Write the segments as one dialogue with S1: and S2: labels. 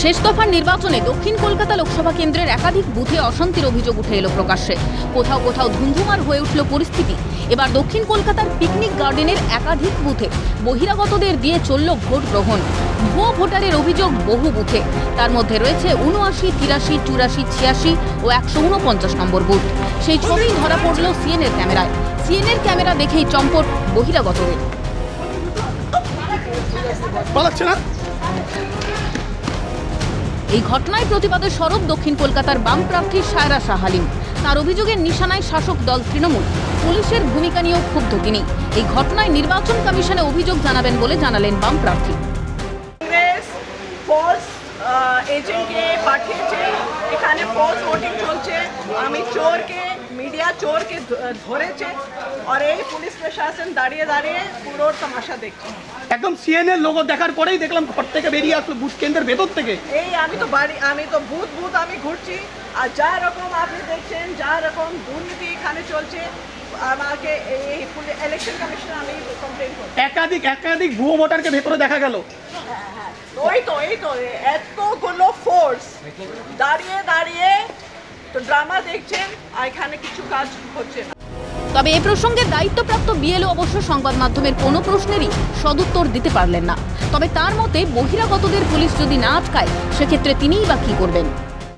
S1: শেষ দফার নির্বাচনে দক্ষিণ কলকাতা লোকসভা কেন্দ্রের একাধিক বুথে অশান্তির অভিযোগ উঠে এলো প্রকাশ্যে। কোথাও কোথাও ধুন্ধুমার হয়ে উঠল পরিস্থিতি। এবার দক্ষিণ কলকাতার পিকনিক গার্ডেনের একাধিক বুথে বহিরাগতদের দিয়ে চলল ভোট গ্রহণ। ভুয়ো ভোটারের অভিযোগ বহু বুথে। তার মধ্যে রয়েছে উনআশি তিরাশি, চুরাশি, ছিয়াশি ও একশো উনপঞ্চাশ নম্বর বুথ। সেই ছবি ধরা পড়ল সিএনএর ক্যামেরায়। সিএনএর ক্যামেরা দেখেই চম্পট বহিরাগতদের।
S2: পালাচ্ছে না।
S1: এই ঘটনায় প্রতিবাদে সরব দক্ষিণ কলকাতার বাম প্রার্থী সায়রা শাহালিম তার অভিযোগের নিশানায় শাসক দল তৃণমূল। পুলিশের ভূমিকা নিয়েও ক্ষুব্ধ তিনি। এই ঘটনায় নির্বাচন কমিশনে অভিযোগ জানাবেন বলে জানালেন বাম প্রার্থী।
S3: কংগ্রেস ফলস এজেন্টকে পাঠিয়েছে। এখানে ফলস ভোটিং চলছে। আমি চোরকে মিডিয়া চোরকে ধরেছে আর এই পুলিশ প্রশাসন দাঁড়িয়ে দাঁড়িয়ে পুরো তামাশা দেখছে।
S2: একদম সিএনএর লোগো দেখার পরেই দেখলাম ঘর থেকে বেরিয়ে আসলো বুথ কেন্দ্রের ভেতর থেকে।
S3: এই আমি তো বাড়ি আমি তো ভূত ভূত আমি ঘুরছি আর যা রকম আপনি দেখছেন যা রকম দুর্নীতি এখানে চলছে আমাকে এই ইলেকশন কমিশন আমি কমপ্লেন করছি।
S2: একাধিক একাধিক ভুয়ো ভোটারকে ভেতরে দেখা গেল।
S3: ওই তো এই তো এতগুলো ফোর্স দাঁড়িয়ে তো ড্রামা দেখছেন আর এখানে কিছু কাজ হচ্ছে না।
S1: তবে এ প্রসঙ্গে দায়িত্বপ্রাপ্ত বিএলও অবশ্য সংবাদ মাধ্যমের কোনো প্রশ্নেরই সদুত্তর দিতে পারলেন না। তবে তার মতে বহিরাগতদের পুলিশ যদি না আটকায় সেক্ষেত্রে তিনিই বা কী করবেন?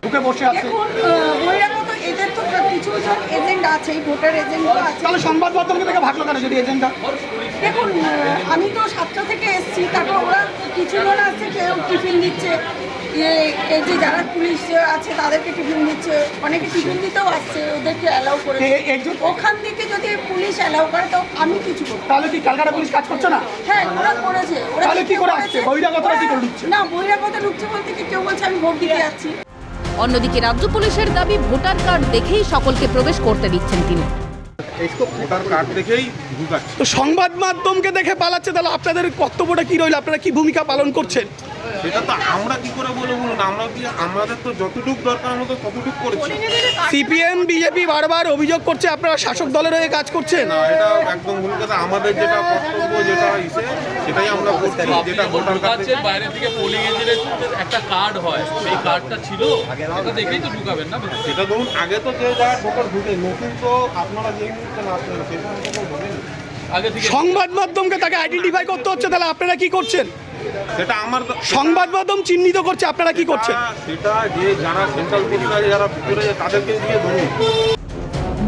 S2: ঢুকে বসে আছে।
S4: দেখুন বহিরাগত এদের তো কিছু জন এজেন্ট আছে ভোটার এজেন্টও আছে
S2: তাহলে সংবাদ মাধ্যমকে থেকে ভাগলো কেন যদি এজেন্টটা
S4: দেখুন আমি তো সাতটা থেকে এসেছি তারপর ওরা কিছু জন আছে কেউ টিফিন দিচ্ছে। এই যে যারা পুলিশ আছে তাদেরকে টিফিন দিচ্ছে। অনেকে টিফিন দিতেও আসছে ওদেরকে অ্যালাউ করে
S2: একজন
S4: ওখান থেকে যদি পুলিশ অ্যালাউ করে তো আমি কিছু করব
S2: তাহলে কি পুলিশ কাজ করছে না?
S4: হ্যাঁ ওরা করেছে। ওরা
S2: তাহলে কি করে আসছে? বহিরাগতরা কি করে ঢুকছে?
S4: না বহিরাগত ঢুকছে বলতে কি কেউ বলছে আমি ভোট দিতে যাচ্ছি।
S1: অন্যদিকে রাজ্য পুলিশের দাবি ভোটার কার্ড দেখেই সকলকে প্রবেশ করতে দিচ্ছেন তিনি।
S5: এইসব ভোটার কার্ড দেখেই ঢুকাচ্ছে।
S2: তো সংবাদ মাধ্যমকে দেখে পালাচ্ছে তাহলে আপনাদের কর্তব্যটা কি রইল? আপনারা কি ভূমিকা পালন করছেন?
S5: সেটা তো আমরা কি করে বলে বলুন? আমরা কি আমাদের তো যতটুক দরকার আমরা তো ততটুক করেছি।
S2: সিপিএম বিজেপি বারবার অভিযোগ করছে আপনারা শাসক দলের হয়ে কাজ করছেন।
S5: না এটা একদম ভুল কথা। আমাদের যেটা কর্তব্য যেটা ইসে সেটাই আমরা করছি। যেটা ভোটার কার্ড
S6: বাইরে থেকে পোলিং এজেন্টের একটা কার্ড হয়। সেই কার্ডটা ছিল এটা দেখেই তো ঢুকাবেন না
S5: সেটা ধরুন আগে তো যে যা ভোটার ঢুকে নতুন তো আপনারা যেই মুহূর্তে না আসলেন সেটা ঢোকেনি।
S2: সংবাদ মাধ্যমকে তাকে আইডেন্টিফাই করতে হচ্ছে তাহলে আপনারা কি করছেন?
S5: সেটা আমার
S2: সংবাদ মাধ্যম চিহ্নিত করছে আপনারা কি করছেন?
S5: সেটা যে যারা সেন্ট্রাল পুলিশ আছে যারা ভিতরে তাদেরকে দিয়ে ধরুন।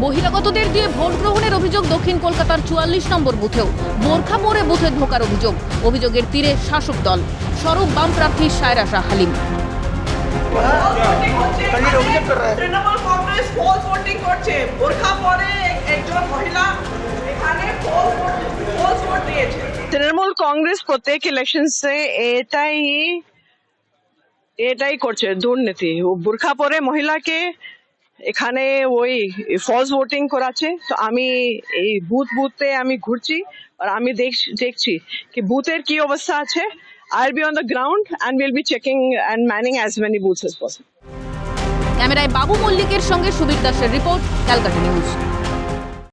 S1: বহিরাগতদের দিয়ে ভোট গ্রহণের অভিযোগ দক্ষিণ কলকাতার চুয়াল্লিশ নম্বর বুথেও। বোরখা পরে বুথে ঢোকার অভিযোগ। অভিযোগের তীরে শাসক দল। সরব বাম প্রার্থী সায়রা শাহ হালিম।
S3: তৃণমূল কংগ্রেস ফলস ভোটিং করছে। বোরখা পরে একজন মহিলা এখানে ফলস ভোট দিয়েছে তৃণমূল কংগ্রেস প্রত্যেক ইলেকশনসে এটাই এটাই করছে, দুর্নীতি। বোরখা পরে মহিলাকে এখানে ওই ফলস ভোটিং করাচ্ছে। তো আমি এই বুথ বুথে আমি ঘুরছি আর আমি দেখ- দেখছি কি বুথের কি অবস্থা আছে। I be on the ground and will be checking and manning as many booths as possible
S1: ক্যামেরায় বাবু মল্লিকের সঙ্গে সুবীর দাসের রিপোর্ট, ক্যালকাটা নিউজ।